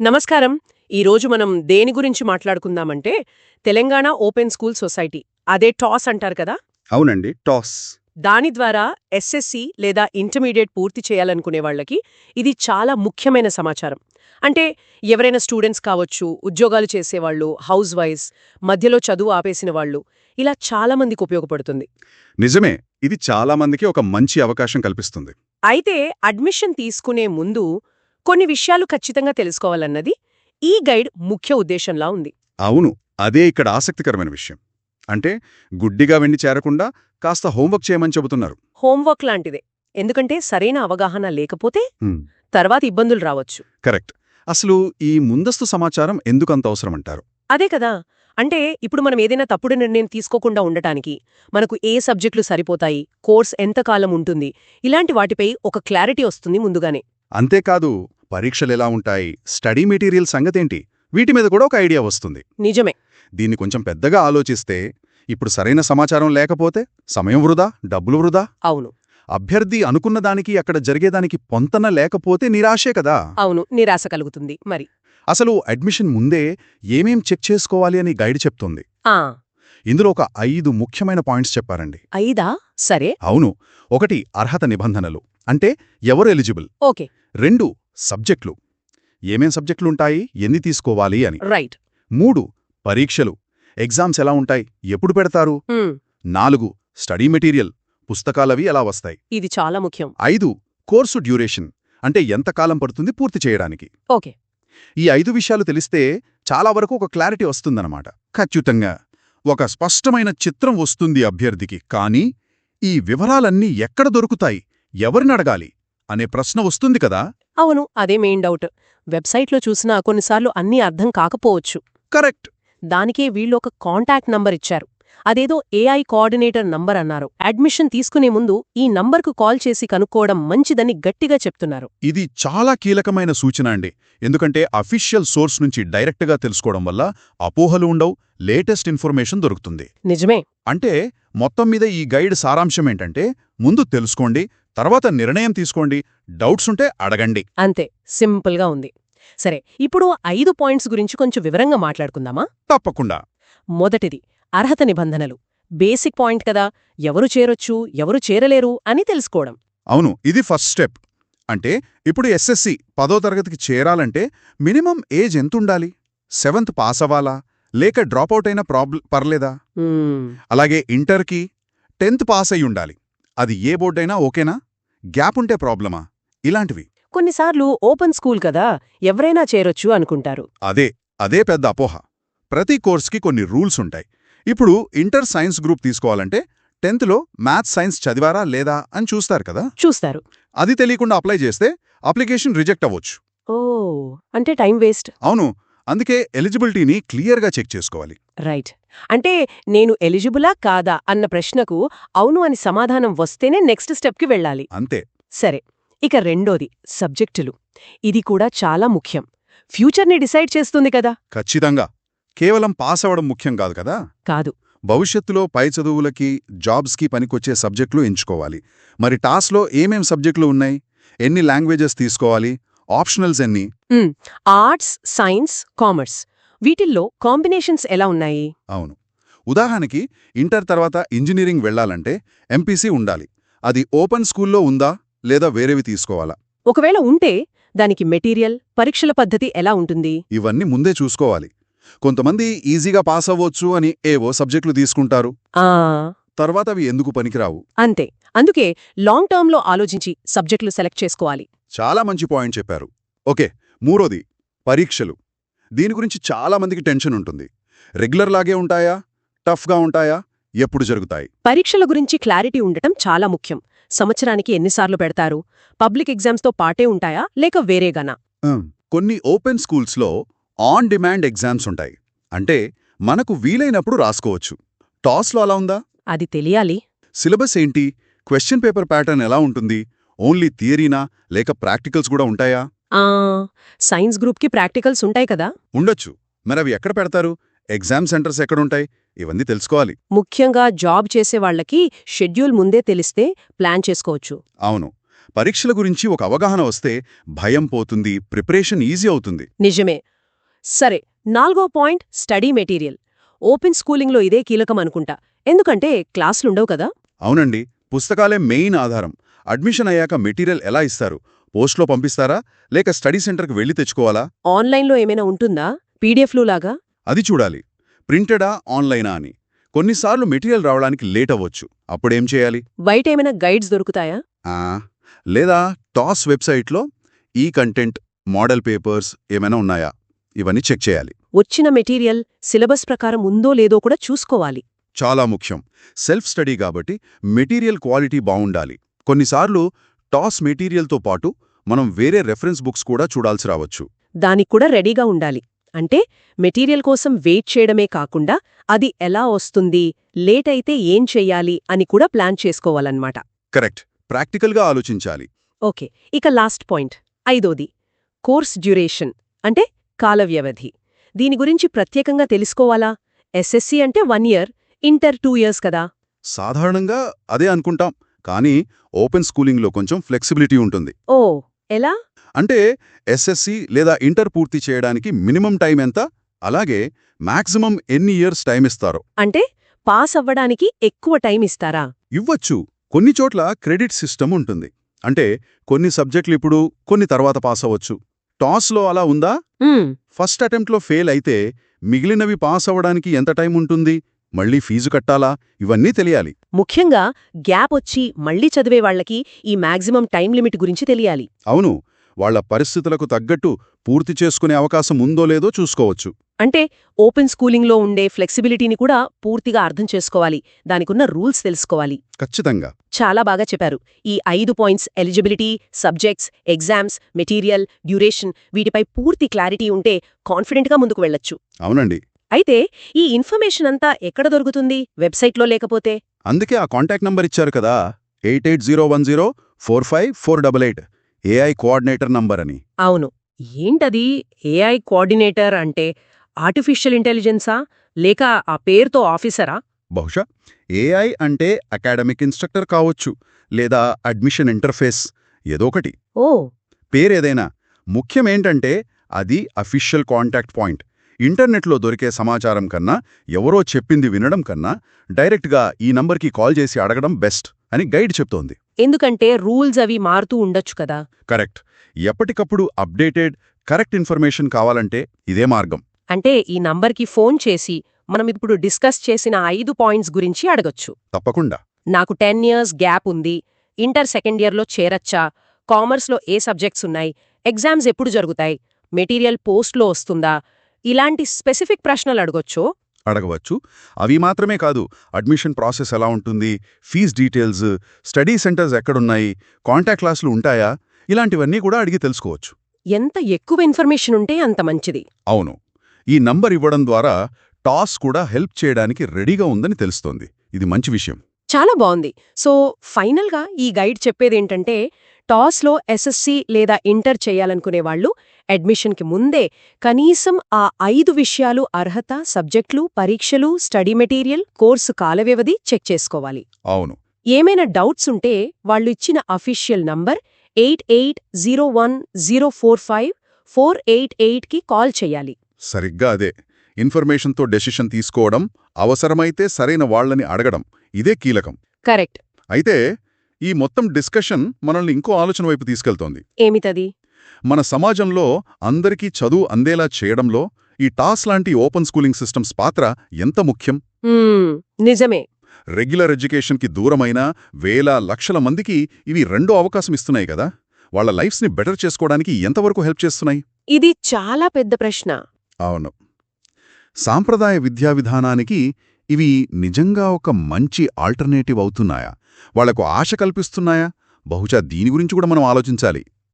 నమస్కారం. ఈరోజు మనం దేని గురించి మాట్లాడుకుందామంటే తెలంగాణ ఓపెన్ స్కూల్ సొసైటీ. అదే టాస్ అంటారు కదా? అవునండి టాస్. దాని ద్వారా ఎస్ఎస్సి లేదా ఇంటర్మీడియట్ పూర్తి చేయాలనుకునే వాళ్ళకి ఇది చాలా ముఖ్యమైన సమాచారం. అంటే ఎవరైనా స్టూడెంట్స్ కావచ్చు ఉద్యోగాలు చేసేవాళ్ళు హౌస్ వైఫ్ మధ్యలో చదువు ఆపేసిన వాళ్ళు ఇలా చాలా మందికి ఉపయోగపడుతుంది. నిజమే ఇది చాలా మందికి ఒక మంచి అవకాశం కల్పిస్తుంది. అయితే అడ్మిషన్ తీసుకునే ముందు కొన్ని విషయాలు ఖచ్చితంగా తెలుసుకోవాలన్నది ఈ గైడ్ ముఖ్య ఉద్దేశంలా ఉంది. అవును అదే ఇక్కడ ఆసక్తికరమైన విషయం. అంటే గుడ్డిగా వెండి చేరకుండా కాస్త హోంవర్క్ చేయమని చెబుతున్నారు. హోంవర్క్ లాంటిదే. ఎందుకంటే సరైన అవగాహన లేకపోతే తర్వాత ఇబ్బందులు రావచ్చు. కరెక్ట్. అసలు ఈ ముందస్తు సమాచారం ఎందుకంత అవసరమంటారు? అదే కదా! అంటే ఇప్పుడు మనం ఏదైనా తప్పుడు నిర్ణయం తీసుకోకుండా ఉండటానికి మనకు ఏ సబ్జెక్టులు సరిపోతాయి? కోర్స్ ఎంతకాలం ఉంటుంది? ఇలాంటి వాటిపై ఒక క్లారిటీ వస్తుంది ముందుగానే. అంతేకాదు పరీక్షలెలా ఉంటాయి స్టడీ మెటీరియల్ సంగతేంటి? వీటి మీద కూడా ఒక ఐడియా వస్తుంది. నిజమే. దీన్ని కొంచెం పెద్దగా ఆలోచిస్తే ఇప్పుడు సరైన సమాచారం లేకపోతే సమయం వృధా డబ్బులు వృధా? అవును. అభ్యర్థి అనుకున్న దానికి అక్కడ జరిగేదానికి పొంతన లేకపోతే నిరాశే కదా? అవును నిరాశ కలుగుతుంది మరి. అసలు అడ్మిషన్ ముందే ఏమేం చెక్ చేసుకోవాలి అని గైడ్ చెప్తుంది. ఇందులో ఒక ఐదు ముఖ్యమైన పాయింట్స్ చెప్పారండి. ఐదా? సరే. అవును. ఒకటి అర్హత నిబంధనలు. అంటే ఎవరు ఎలిజిబుల్? ఓకే. రెండు సబ్జెక్టులు. ఏమేం సబ్జెక్టులుంటాయి? ఎన్ని తీసుకోవాలి అని. రైట్. మూడు పరీక్షలు. ఎగ్జామ్స్ ఎలా ఉంటాయి? ఎప్పుడు పెడతారు? నాలుగు స్టడీ మెటీరియల్. పుస్తకాలవి ఎలా వస్తాయి? ఇది చాలా ముఖ్యం. ఐదు కోర్సు డ్యూరేషన్. అంటే ఎంతకాలం పడుతుంది పూర్తి చేయడానికి. ఓకే. ఈ ఐదు విషయాలు తెలిస్తే చాలా వరకు ఒక క్లారిటీ వస్తుందన్నమాట. ఖచ్చితంగా ఒక స్పష్టమైన చిత్రం వస్తుంది అభ్యర్థికి. కానీ ఈ వివరాలన్నీ ఎక్కడ దొరుకుతాయి? ఎవరిని అడగాలి? అనే ప్రశ్న వస్తుంది కదా? అవును అదే మెయిన్ డౌట్. వెబ్సైట్లో చూసినా కొన్నిసార్లు అన్నీ అర్థం కాకపోవచ్చు. కరెక్ట్. దానికే వీళ్ళు ఒక కాంటాక్ట్ నంబర్ ఇచ్చారు. అదేదో ఏఐ కోఆర్డినేటర్ నంబర్ అన్నారు. అడ్మిషన్ తీసుకునే ముందు ఈ నంబర్కు కాల్ చేసి కనుక్కోవడం మంచిదని గట్టిగా చెప్తున్నారు. ఇది చాలా కీలకమైన సూచన అండి. ఎందుకంటే అఫీషియల్ సోర్స్ నుంచి డైరెక్ట్గా తెలుసుకోవడం వల్ల అపోహలు ఉండవు లేటెస్ట్ ఇన్ఫర్మేషన్ దొరుకుతుంది. నిజమే. అంటే మొత్తం మీద ఈ గైడ్ సారాంశం ఏంటంటే ముందు తెలుసుకోండి తర్వాత నిర్ణయం తీసుకోండి. డౌట్స్ ఉంటే అడగండి. అంతే. సింపుల్గా ఉంది. సరే ఇప్పుడు ఐదు పాయింట్స్ గురించి కొంచెం వివరంగా మాట్లాడుకుందామా? తప్పకుండా. మొదటిది అర్హత నిబంధనలు. బేసిక్ పాయింట్ కదా ఎవరు చేరొచ్చు ఎవరు చేరలేరు అని తెలుసుకోవడం. అవును ఇది ఫస్ట్ స్టెప్. అంటే ఇప్పుడు ఎస్ఎస్సి పదో తరగతికి చేరాలంటే మినిమం ఏజ్ ఎంతుండాలి? సెవెంత్ పాస్ అవ్వాలా? లేక డ్రాపౌట్ అయినా ప్రాబ్ల పర్లేదా? అలాగే ఇంటర్కి టెన్త్ పాస్ అయి ఉండాలి అది ఏ బోర్డైనా ఓకేనా? గ్యాప్ ఉంటే ప్రాబ్లమా? ఇలాంటివి. కొన్నిసార్లు ఓపెన్ స్కూల్ కదా ఎవరైనా చేరొచ్చు అనుకుంటారు. అదే అదే పెద్ద అపోహ. ప్రతి కోర్స్కి కొన్ని రూల్స్ ఉంటాయి. ఇప్పుడు ఇంటర్ సైన్స్ గ్రూప్ తీసుకోవాలంటే టెన్త్లో మ్యాథ్స్ సైన్స్ చదివారా లేదా అని చూస్తారు కదా? చూస్తారు. అది తెలియకుండా అప్లై చేస్తే అప్లికేషన్ రిజెక్ట్ అవ్వచ్చు. ఓ అంటే టైం వేస్ట్. అవును అందుకే ఎలిజిబిలిటీని క్లియర్గా చెక్ చేసుకోవాలి. రైట్ అంటే నేను ఎలిజిబులా కాదా అన్న ప్రశ్నకు అవును అని సమాధానం వస్తేనే నెక్స్ట్ స్టెప్కి వెళ్ళాలి. అంతే. సరే. ఇక రెండోది సబ్జెక్టులు. ఇది కూడా చాలా ముఖ్యం. ఫ్యూచర్ని డిసైడ్ చేస్తుంది కదా. ఖచ్చితంగా. కేవలం పాస్ అవ్వడం ముఖ్యం కాదు కదా. కాదు. భవిష్యత్తులో పై చదువులకి జాబ్స్కి పనికొచ్చే సబ్జెక్టులు ఎంచుకోవాలి. మరి టాస్లో ఏమేం సబ్జెక్టులు ఉన్నాయి? ఎన్ని లాంగ్వేజెస్ తీసుకోవాలి? ఆప్షనల్స్ ఎన్ని? Arts science commerce. వీటిల్లో కాంబినేషన్స్ ఎలా ఉన్నాయి? అవును. ఉదాహరణకి ఇంటర్ తర్వాత ఇంజనీరింగ్ వెళ్ళాలంటే ఎంపీసీ ఉండాలి. అది ఓపెన్ స్కూల్లో ఉందా లేదా వేరేవి తీసుకోవాలా? ఒకవేళ ఉంటే దానికి మెటీరియల్ పరీక్షల పద్ధతి ఎలా ఉంటుంది? ఇవన్నీ ముందే చూసుకోవాలి. కొంతమంది ఈజీగా పాస్ అవ్వచ్చు అని ఏవో సబ్జెక్టులు తీసుకుంటారు. ఆ. తర్వాత అవి ఎందుకు పనికిరావు? అంతే. అందుకే లాంగ్ టర్మ్లో ఆలోచించి సబ్జెక్టులు సెలెక్ట్ చేసుకోవాలి. చాలా మంచి పాయింట్ చెప్పారు. ఓకే మూడోది పరీక్షలు. దీని గురించి చాలా మందికి టెన్షన్ ఉంటుంది. రెగ్యులర్ లాగే ఉంటాయా? టఫ్గా ఉంటాయా? ఎప్పుడు జరుగుతాయి? పరీక్షల గురించి క్లారిటీ ఉండటం చాలా ముఖ్యం. సంవత్సరానికి ఎన్నిసార్లు పెడతారు? పబ్లిక్ ఎగ్జామ్స్తో పాటే ఉంటాయా? లేక వేరేగానా? కొన్ని ఓపెన్ స్కూల్స్లో ఆన్ డిమాండ్ ఎగ్జామ్స్ ఉంటాయి. అంటే మనకు వీలైనప్పుడు రాసుకోవచ్చు. టాస్లో అలా ఉందా? అది తెలియాలి. సిలబస్ ఏంటి? క్వశ్చన్ పేపర్ ప్యాటర్న్ ఎలా ఉంటుంది? ఓన్లీ థియరీనా? లేక ప్రాక్టికల్స్ కూడా ఉంటాయా? సైన్స్ గ్రూప్కి ప్రాక్టికల్స్ ఉంటాయి కదా. ఉండొచ్చు. మరి అవి ఎక్కడ పెడతారు? ఎగ్జామ్ సెంటర్స్ ఎక్కడుంటాయి? ఇవన్నీ తెలుసుకోవాలి. ముఖ్యంగా జాబ్ చేసే వాళ్ళకి షెడ్యూల్ ముందే తెలిస్తే ప్లాన్ చేసుకోవచ్చు. అవును. పరీక్షల గురించి ఒక అవగాహన వస్తే భయం పోతుంది ప్రిపరేషన్ ఈజీ అవుతుంది. నిజమే. సరే నాలుగో పాయింట్ స్టడీ మెటీరియల్. ఓపెన్ స్కూలింగ్లో ఇదే కీలకం అనుకుంటా. ఎందుకంటే క్లాసులుండవు కదా. అవునండి. పుస్తకాలే మెయిన్ ఆధారం. అడ్మిషన్ అయ్యాక మెటీరియల్ ఎలా ఇస్తారు? పోస్ట్లో పంపిస్తారా? లేక స్టడీ సెంటర్కి వెళ్ళి తెచ్చుకోవాలా? ఆన్లైన్లో ఏమైనా ఉంటుందా? పీడిఎఫ్లు లాగా? అది చూడాలి. ప్రింటెడా ఆన్లైనా అని. కొన్నిసార్లు మెటీరియల్ రావడానికి లేట్ అవ్వచ్చు. అప్పుడేం చేయాలి? బయట ఏమైనా గైడ్స్ దొరుకుతాయా? ఆ, లేదా టాస్ వెబ్సైట్లో ఈ కంటెంట్ మోడల్ పేపర్స్ ఏమైనా ఉన్నాయా? ఇవన్నీ చెక్ చేయాలి. వచ్చిన మెటీరియల్ సిలబస్ ప్రకారం ఉందో లేదో కూడా చూసుకోవాలి. చాలా ముఖ్యం. సెల్ఫ్ స్టడీ కాబట్టి మెటీరియల్ క్వాలిటీ బావుండాలి కొన్నిసార్లు టాస్ మెటీరియల్తో పాటు మనం వేరే రెఫరెన్స్ బుక్స్ కూడా చూడాల్సి రావచ్చు. దానికి కూడా రెడీగా ఉండాలి. అంటే మెటీరియల్ కోసం వెయిట్ చేయడమే కాకుండా అది ఎలా వస్తుంది లేట్ అయితే ఏం చెయ్యాలి అని కూడా ప్లాన్ చేసుకోవాలన్నమాట. కరెక్ట్. ప్రాక్టికల్గా ఆలోచించాలి. ఓకే. ఇక లాస్ట్ పాయింట్. ఐదోది. కోర్స్ డ్యూరేషన్ అంటే కాల వ్యవధి. దీని గురించి ప్రత్యేకంగా తెలుసుకోవాలా? ఎస్ఎస్సి అంటే one year inter two years కదా? సాధారణంగా అదే అనుకుంటాం. కానీ ఓపెన్ స్కూలింగ్లో కొంచెం ఫ్లెక్సిబిలిటీ ఉంటుంది. ఓ ఎలా? అంటే ఎస్ఎస్సి లేదా ఇంటర్ పూర్తి చేయడానికి మినిమం టైం ఎంత? అలాగే మాక్సిమం ఎన్ని ఇయర్స్ టైం ఇస్తారో. అంటే పాస్ అవ్వడానికి ఎక్కువ టైం ఇస్తారా? ఇవ్వచ్చు. కొన్ని చోట్ల క్రెడిట్ సిస్టమ్ ఉంటుంది. అంటే కొన్ని సబ్జెక్టులు ఇప్పుడు కొన్ని తర్వాత పాస్ అవ్వచ్చు. టాస్లో అలా ఉందా? ఫస్ట్ అటెంప్ట్లో ఫెయిల్ అయితే మిగిలినవి పాస్ అవ్వడానికి ఎంత టైం ఉంటుంది? మళ్ళీ ఫీజు కట్టాలా? ఇవన్నీ తెలియాలి. ముఖ్యంగా గ్యాప్ వచ్చి మళ్ళీ చదివే వాళ్ళకి ఈ మాక్సిమం టైం లిమిట్ గురించి తెలియాలి. అవును వాళ్ళ పరిస్థితులకు తగ్గట్టు పూర్తి చేసుకునే అవకాశం ఉందో లేదో చూసుకోవచ్చు. అంటే ఓపెన్ స్కూలింగ్లో ఉండే ఫ్లెక్సిబిలిటీని కూడా పూర్తిగా అర్థం చేసుకోవాలి. దానికున్న రూల్స్ తెలుసుకోవాలి. ఖచ్చితంగా. చాలా బాగా చెప్పారు. ఈ ఐదు points eligibility subjects exams material duration వీటిపై పూర్తి క్లారిటీ ఉంటే కాన్ఫిడెంట్గా ముందుకు వెళ్ళొచ్చు. అవునండి. అయితే ఈ ఇన్ఫర్మేషన్ అంతా ఎక్కడ దొరుకుతుంది? వెబ్సైట్లో లేకపోతే? అందుకే ఆ కాంటాక్ట్ నంబర్ ఇచ్చారు కదా. Eight eight zero one zero four five four double eight. AI coordinator number అని అవును. ఏంటది? ఏఐ కోఆర్డినేటర్ అంటే ఆర్టిఫిషియల్ ఇంటెలిజెన్సా? లేక ఆ పేరుతో ఆఫీసరా? బహుశా. ఏఐ అంటే అకాడమిక్ ఇన్స్ట్రక్టర్ కావచ్చు లేదా అడ్మిషన్ ఇంటర్ఫేస్ ఏదోకటి ఓ. పేరేదైనా. ముఖ్యమేంటంటే అది అఫీషియల్ కాంటాక్ట్ పాయింట్. ఇంటర్నెట్లో దొరికే సమాచారం కన్నా ఎవరో చెప్పింది వినడం కన్నా డైరెక్ట్గా ఈ నంబర్కి కాల్ చేసి అడగడం బెస్ట్ అని గైడ్ చెప్తోంది. ఎందుకంటే రూల్స్ అవి మారుతూ ఉండొచ్చు కదా. కరెక్ట్. ఎప్పటికప్పుడు అప్డేటెడ్ కరెక్ట్ ఇన్ఫర్మేషన్ కావాలంటే ఇదే మార్గం. అంటే ఈ నంబర్కి ఫోన్ చేసి మనం ఇప్పుడు డిస్కస్ చేసిన ఐదు పాయింట్స్ గురించి అడగొచ్చు. తప్పకుండా. నాకు టెన్ ఇయర్స్ గ్యాప్ ఉంది. ఇంటర్ సెకండ్ ఇయర్లో చేరచ్చా? కామర్స్లో ఏ సబ్జెక్ట్స్ ఉన్నాయి? ఎగ్జామ్స్ ఎప్పుడు జరుగుతాయి? మెటీరియల్ పోస్ట్లో వస్తుందా? ఇలాంటి స్పెసిఫిక్ ప్రశ్నలు అడగొచ్చు? అడగవచ్చు. అవి మాత్రమే కాదు అడ్మిషన్ ప్రాసెస్ ఎలా ఉంటుంది ఫీజ్ డీటెయిల్స్ స్టడీ సెంటర్స్ ఎక్కడున్నాయి కాంటాక్ట్ క్లాసులు ఉంటాయా? ఇలాంటివన్నీ కూడా అడిగి తెలుసుకోవచ్చు. ఎంత ఎక్కువ ఇన్ఫర్మేషన్ ఉంటే అంత మంచిది. అవును. ఈ నంబర్ ఇవ్వడం ద్వారా టాస్ కూడా హెల్ప్ చేయడానికి రెడీగా ఉందని తెలుస్తోంది. ఇది మంచి విషయం. చాలా బాగుంది. సో ఫైనల్గా ఈ గైడ్ చెప్పేదేంటంటే టాస్లో ఎస్ఎస్సి లేదా ఇంటర్ చేయాలనుకునే వాళ్ళు అడ్మిషన్కి ముందే కనీసం ఆ ఐదు విషయాలు అర్హత సబ్జెక్టులు పరీక్షలు స్టడీ మెటీరియల్ కోర్సు కాలవ్యవధి చెక్ చేసుకోవాలి. అవును. ఏమైనా డౌట్స్ ఉంటే వాళ్ళు ఇచ్చిన official number eight eight zero one zero four five four eight ఎయిట్కి కాల్ చేయాలి. సరిగ్గా అదే. ఇన్ఫర్మేషన్తో డెసిషన్ తీసుకోవడం అవసరమైతే సరైన వాళ్ళని అడగడం ఇదే కీలకం. కరెక్ట్. అయితే ఈ మొత్తం డిస్కషన్ మనల్ని ఇంకో ఆలోచన వైపు తీసుకెళ్తోంది. ఏమిటది? మన సమాజంలో అందరికీ చదువు అందేలా చేయడంలో ఈ టాస్ లాంటి ఓపెన్ స్కూలింగ్ సిస్టమ్స్ పాత్ర ఎంత ముఖ్యం? నిజమే. రెగ్యులర్ ఎడ్యుకేషన్కి దూరమైన వేల లక్షల మందికి ఇవి రెండో అవకాశం ఇస్తున్నాయి కదా. వాళ్ళ లైఫ్స్ని బెటర్ చేసుకోవడానికి ఎంతవరకు హెల్ప్ చేస్తున్నాయి? ఇది చాలా పెద్ద ప్రశ్న. అవును. సాంప్రదాయ విద్యా విధానానికి ఇవి నిజంగా ఒక మంచి ఆల్టర్నేటివ్ అవుతున్నాయా? వాళ్ళకు ఆశ కల్పిస్తున్నాయా? బహుశా దీని గురించి కూడా మనం ఆలోచించాలి.